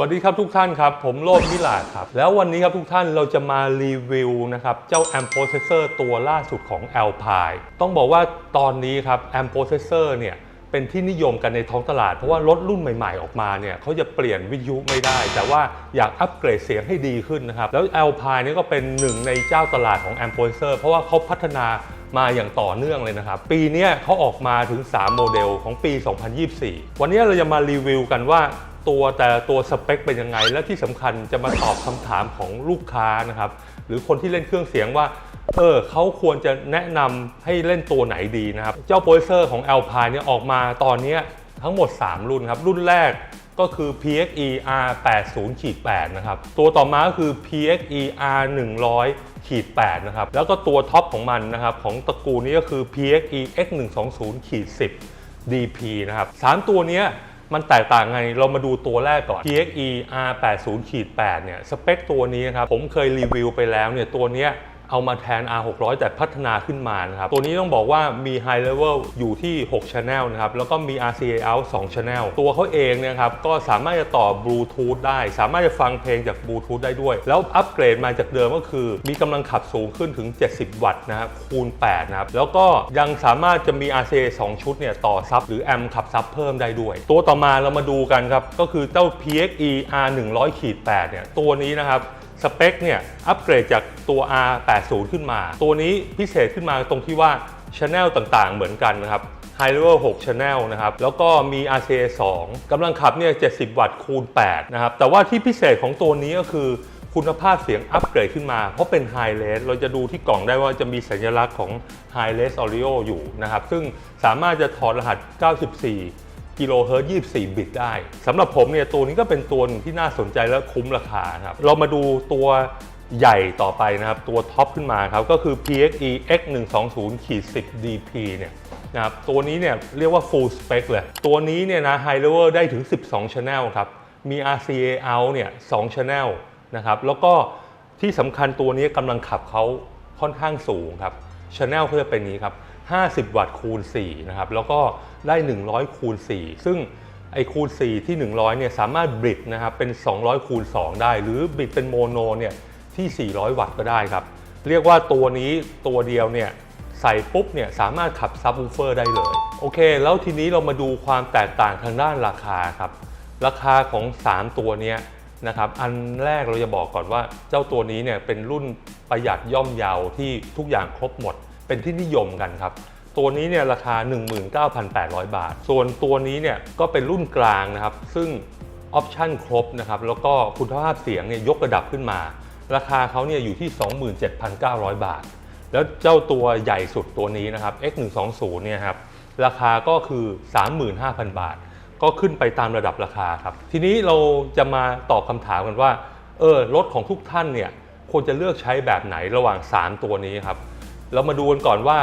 วัสดีครับทุกท่านครับ ผมโลดมิลาครับ แล้ววันนี้ครับทุกท่านเราจะมารีวิวนะครับ เจ้า Amp r o c e s s o r ตัวล่าสุดของ Alpine ต้องบอกว่าตอนนี้ครับ Amp r o c e s s o r เนี่ยเป็นที่นิยมกันในท้องตลาด เพราะว่ารถรุ่นใหม่ๆ ออกมาเนี่ยเขาจะเปลี่ยนวิทยุไม่ได้ แต่ว่าอยากอัปเกรดเสียงให้ดีขึ้นนะครับ แล้ว Alpine นี่ก็เป็นหนึ่งในเจ้าตลาดของ Amp r o c e s s o r เพราะว่าเขาพัฒนามาอย่างต่อเนื่องเลยนะครับ ปีนี้เขาออกมาถึง 3 โมเดลของปี 2024 วันนี้เราจะมารีวิวกันว่า ตัวแต่ตัวสเปคเป็นยังไง และที่สำคัญจะมาตอบคำถามของลูกค้านะครับ หรือคนที่เล่นเครื่องเสียงว่า เออเขาควรจะแนะนำให้เล่นตัวไหนดีนะครับ เจ้าโปรเซอร์ของ Alpine เนี่ยออกมาตอนนี้ทั้งหมด 3 รุ่นครับ รุ่นแรกก็คือ PXE R80-8 นะครับ ตัวต่อมาก็คือ PXE R100 ขีด8นะครับ แล้วก็ตัวท็อปของมันนะครับ ของตระกูลนี้ก็คือ PXE X120 ขีด10 DP นะครับสามตัวเนี้ย มันแตกต่างไง เรามาดูตัวแรกก่อน PXE R80 ขีด8เนี่ย สเปคตัวนี้ครับ ผมเคยรีวิวไปแล้วเนี่ย ตัวเนี้ย เอามาแทน R600 แต่พัฒนาขึ้นมานะครับ ตัวนี้ต้องบอกว่ามี High Level อยู่ที่ 6 Channel นะครับ แล้วก็มี RCA out 2 Channel ตัวเขาเองเนะครับ ก็สามารถจะต่อบลูทูธได้ สามารถจะฟังเพลงจากบลูทูธได้ด้วย แล้วอัปเกรดมาจากเดิมก็คือ มีกำลังขับสูงขึ้นถึง 70 วัตต์นะครับคูณ 8 นะครับ แล้วก็ยังสามารถจะมี RCA 2 ชุดเนี่ยต่อซับหรือแอมขับซับเพิ่มได้ด้วย ตัวต่อมาเรามาดูกันครับก็คือเจ้า PXE R100 ขีด8เนี่ยตัวนี้นะครับ สเปคเนี่ยอัปเกรดจากตัว R80 ขึ้นมา ตัวนี้พิเศษขึ้นมาตรงที่ว่าช n แนลต่างๆ เหมือนกันนะครับ High Level 6 Channel นะครับ แล้วก็มี RCA 2กำลังขับเนี่ย 70 วัตต์คูณ 8 นะครับ แต่ว่าที่พิเศษของตัวนี้ก็คือคุณภาพเสียงอัปเกรดขึ้นมา เพราะเป็น High Res เราจะดูที่กล่องได้ว่าจะมีสัญลักษณ์ของ High Res Audio อยู่นะครับ ซึ่งสามารถจะถอดรหัส 94 กิโลเฮิรตซ์24 บิตได้สำหรับผมเนี่ยตัวนี้ก็เป็นตัวนึงที่น่าสนใจและคุ้มราคาครับเรามาดูตัวใหญ่ต่อไปนะครับ ตัวท็อปขึ้นมาครับ ก็คือ PXE X120-10 DP เนี่ยนะครับตัวนี้เนี่ยเรียกว่า full spec เลย ตัวนี้เนี่ยนะ High Level ได้ถึง 12 Channel ครับ มี RCA out เนี่ย2 Channel นะครับแล้วก็ที่สำคัญตัวนี้กำลังขับเขาค่อนข้างสูงครับ Channel เขาจะเป็นนี้ครับ 50 วัตต์คูณ4นะครับแล้วก็ได้ 100 คูณ 4 ซึ่งไอคูณ 4 ที่ 100เนี่ยสามารถบิดนะครับเป็น 200 คูณ 2 ได้ หรือบิดเป็นโมโนเนี่ยที่ 400 วัตต์ก็ได้ครับ เรียกว่าตัวนี้ตัวเดียวเนี่ยใส่ปุ๊บเนี่ยสามารถขับซับวูเฟอร์ได้เลย โอเค แล้วทีนี้เรามาดูความแตกต่างทางด้านราคาครับ ราคาของ 3 ตัวเนี้ยนะครับอันแรกเราจะบอกก่อนว่าเจ้าตัวนี้เนี่ยเป็นรุ่นประหยัดย่อมเยาวที่ทุกอย่างครบหมด เป็นที่นิยมกันครับ ตัวนี้เนี่ยราคา 19,800 บาท ส่วนตัวนี้เนี่ยก็เป็นรุ่นกลางนะครับ ซึ่งออปชั่นครบนะครับ แล้วก็คุณภาพเสียงเนี่ยยกระดับขึ้นมา ราคาเขาเนี่ยอยู่ที่ 27,900 บาท แล้วเจ้าตัวใหญ่สุดตัวนี้นะครับ X120 เนี่ยครับราคาก็คือ 35,000 บาท ก็ขึ้นไปตามระดับราคาครับ ทีนี้เราจะมาตอบคำถามกันว่าเออรถของทุกท่านเนี่ยควรจะเลือกใช้แบบไหนระหว่าง 3 ตัวนี้ครับ เรามาดูกันก่อนว่า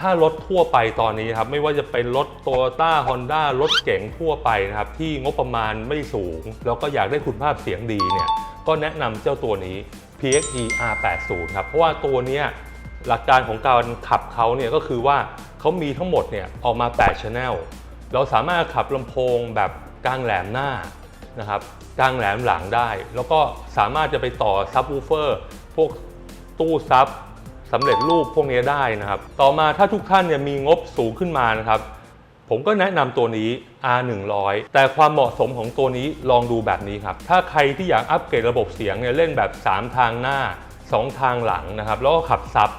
ถ้ารถทั่วไปตอนนี้ครับไม่ว่าจะเป็นรถโตโยต้าฮอนด้ารถเก๋งทั่วไปนะครับที่งบประมาณไม่สูง แล้วก็อยากได้คุณภาพเสียงดีเนี่ยก็แนะนำเจ้าตัวนี้ PXE R80 ครับเพราะว่าตัวนี้หลักการของการขับเขาเนี่ยก็คือว่าเขามีทั้งหมดเนี่ยออกมา 8 Channel เราสามารถขับลำโพงแบบกลางแหลมหน้านะครับกลางแหลมหลังได้ แล้วก็สามารถจะไปต่อซับวูเฟอร์พวกตู้ซับ สำเร็จรูปพวกนี้ได้นะครับ ต่อมาถ้าทุกท่านเนี่ยมีงบสูงขึ้นมานะครับ ผมก็แนะนำตัวนี้ R100 แต่ความเหมาะสมของตัวนี้ลองดูแบบนี้ครับ ถ้าใครที่อยากอัปเกรดระบบเสียงเนี่ยเล่นแบบ 3 ทางหน้า 2 ทางหลังนะครับ แล้วก็ขับซับ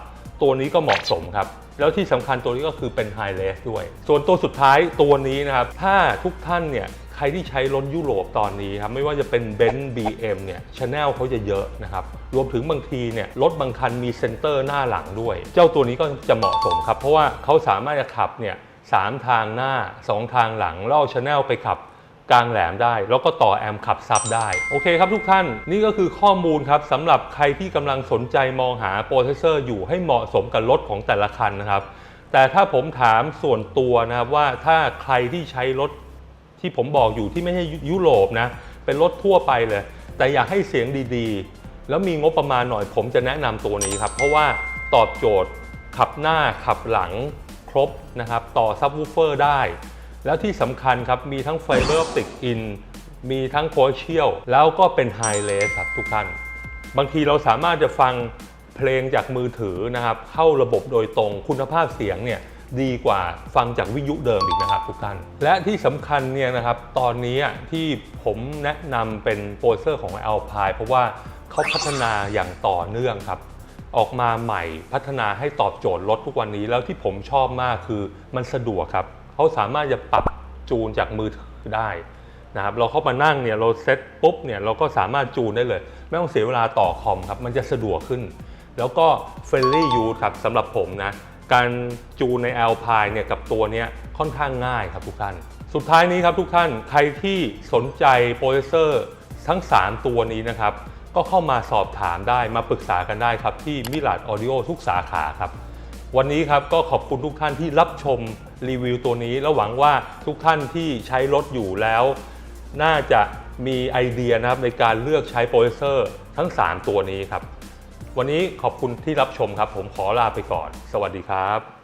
ตัวนี้ก็เหมาะสมครับ แล้วที่สำคัญตัวนี้ก็คือเป็น High r e s ด้วย ส่วนตัวสุดท้ายตัวนี้นะครับ ถ้าทุกท่านเนี่ย ใครที่ใช้รถยุโรปตอนนี้ครับไม่ว่าจะเป็น b e n z BM เอ็มเนี่ยชแนลเขาจะเยอะนะครับรวมถึงบางทีเนี่ยรถบางคันมีเซนเตอร์หน้าหลังด้วย เจ้าตัวนี้ก็จะเหมาะสมครับ เพราะว่าเขาสามารถจะขับเนี่ยสามทางหน้า 2 ทางหลังแล้วเอาชแนลไปขับกลางแหลมได้ แล้วก็ต่อแอมป์ขับซับได้ โอเคครับทุกท่านนี่ก็คือข้อมูลครับสำหรับใครที่กำลังสนใจมองหาโปรเซสเซอร์อยู่ให้เหมาะสมกับรถของแต่ละคันนะครับแต่ถ้าผมถามส่วนตัวนะครับว่าถ้าใครที่ใช้รถ ที่ผมบอกอยู่ที่ไม่ใช่ยุโรปนะ เป็นรถทั่วไปเลย แต่อยากให้เสียงดีๆ แล้วมีงบประมาณหน่อยผมจะแนะนำตัวนี้ครับ เพราะว่าตอบโจทย์ขับหน้าขับหลังครบนะครับ ต่อซับวูเฟอร์ได้ แล้วที่สำคัญครับ มีทั้งไฟเบอร์ออปติกอินมีทั้งโคเชียลแล้วก็เป็นไฮเลสครับทุกท่าน บางทีเราสามารถจะฟังเพลงจากมือถือนะครับ เข้าระบบโดยตรงคุณภาพเสียงเนี่ย ดีกว่าฟังจากวิทยุเดิมอีกนะครับทุกท่าน และที่สำคัญเนี่ยนะครับตอนนี้ที่ผมแนะนำเป็นโปรเซอร์ของ Alpine เพราะว่าเขาพัฒนาอย่างต่อเนื่องครับออกมาใหม่พัฒนาให้ตอบโจทย์รถทุกวันนี้แล้วที่ผมชอบมากคือมันสะดวกครับเขาสามารถจะปรับจูนจากมือถือได้นะครับเราเข้ามานั่งเนี่ยเราเซ็ตปุ๊บเนี่ยเราก็สามารถจูนได้เลย ไม่ต้องเสียเวลาต่อคอมครับมันจะสะดวกขึ้น แล้วก็ Friendly Use ครับสำหรับผมนะ การจูนใน Alpine เนี่ยกับตัวนี้ค่อนข้างง่ายครับทุกท่าน สุดท้ายนี้ครับทุกท่านใครที่สนใจโปรเซสเซอร์ทั้ง 3 ตัวนี้นะครับ ก็เข้ามาสอบถามได้มาปรึกษากันได้ครับ ที่มิลาดออดิโอทุกสาขาครับ วันนี้ครับก็ขอบคุณทุกท่านที่รับชมรีวิวตัวนี้ แล้วหวังว่าทุกท่านที่ใช้รถอยู่แล้ว น่าจะมีไอเดียนะครับในการเลือกใช้โปรเซสเซอร์ทั้ง 3 ตัวนี้ครับ วันนี้ขอบคุณที่รับชมครับ ผมขอลาไปก่อน สวัสดีครับ